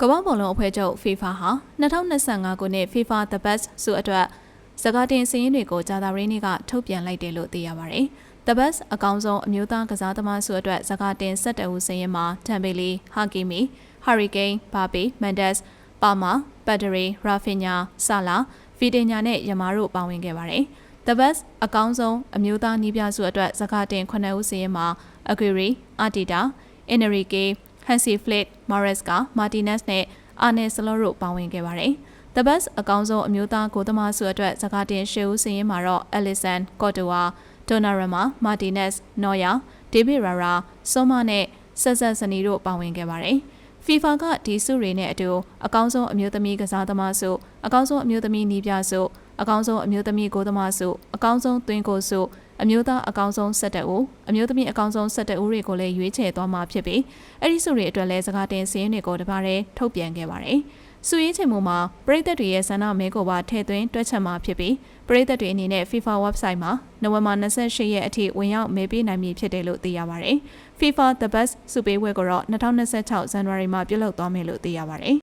ကမ္ဘာဘောလုံးအဖွဲ့ချုပ် FIFA ဟာ2025ခုနှစ် FIFA The Best ဆုအတွက်စကားတင်စည်းရင်းတွေကိုဂျာတာရင်းနေ့ကထုတ်ပြန်လိုက်တယ်လို့သိရပါတယ်။ The Best အကောင်းဆုံးအမျိုးသားကစားသမားဆုအတွက်စကားတင်12ဦးစည်းရင်းမှာတမ်ဘီလီ၊ဟာကီမီ၊ဟာရီကိန်း၊ဘာပီ၊မန်ဒက်စ်၊ပါမာ၊ပက်ဒရီ၊ရာဖင်ညာ၊ဆာလာ၊ဗီတင်ညာနဲ့ယမာတို့ပါဝင်ခဲ့ပါတယ်။ The Best အကောင်းဆုံးအမျိုးသားနီးပြဆုအတွက်စကားတင်9ဦးစည်းရင်းမှာအဂရီ၊အာတီတာ၊အင်နရီကေ ဟန်စီဖလစ်မာရက်စ်ကမာတီနက်စ်နဲ့အာနယ်ဆလော့တို့ပါဝင်ခဲ့ပါတယ်။ The Best အကောင်းဆုံးအမျိုးသားကိုသမားဆုအတွက်စကားတင်ရှေ့ဦးစင်ရင်မှာတော့အလီဆန်ကော့တိုဝါဒိုနာရမာမာတီနက်စ်နော်ယာဒေးဗစ်ရာရာဆောမနဲ့ဆက်ဆက်စနီတို့ပါဝင်ခဲ့ပါတယ်။ FIFA ကဒီဆုတွေနဲ့အတူအကောင်းဆုံးအမျိုးသမီးကစားသမားဆုအကောင်းဆုံးအမျိုးသမီးနီးပြဆုအကောင်းဆုံးအမျိုးသမီးကိုသမားဆုအကောင်းဆုံးသွင်းကိုဆု အမျိုးသားအကောင်းဆုံး17ဦးအမျိုးသမီးအကောင်းဆုံး17ဦးတွေကိုလည်းရွေးချယ်သွားမှာဖြစ်ပြီးအဲ့ဒီဆုတွေအတွက်လည်းစကားတင်စည်းရင်းတွေကိုတပါးတည်းထုတ်ပြန်ခဲ့ပါတယ်။ဆုရင်းချိန်မှုမှာပြည်သက်တွေရဲ့ဆန္ဒမဲကိုပါထည့်သွင်းတွက်ချက်မှာဖြစ်ပြီးပြည်သက်တွေအနေနဲ့ FIFA website မှာနိုဝင်ဘာ28ရက်အထိဝင်ရောက်မဲပေးနိုင်မည်ဖြစ်တယ်လို့သိရပါတယ်။ FIFA The Best ဆုပေးပွဲကိုတော့2026ဇန်နဝါရီမှာပြုလုပ်သွားမယ်လို့သိရပါတယ်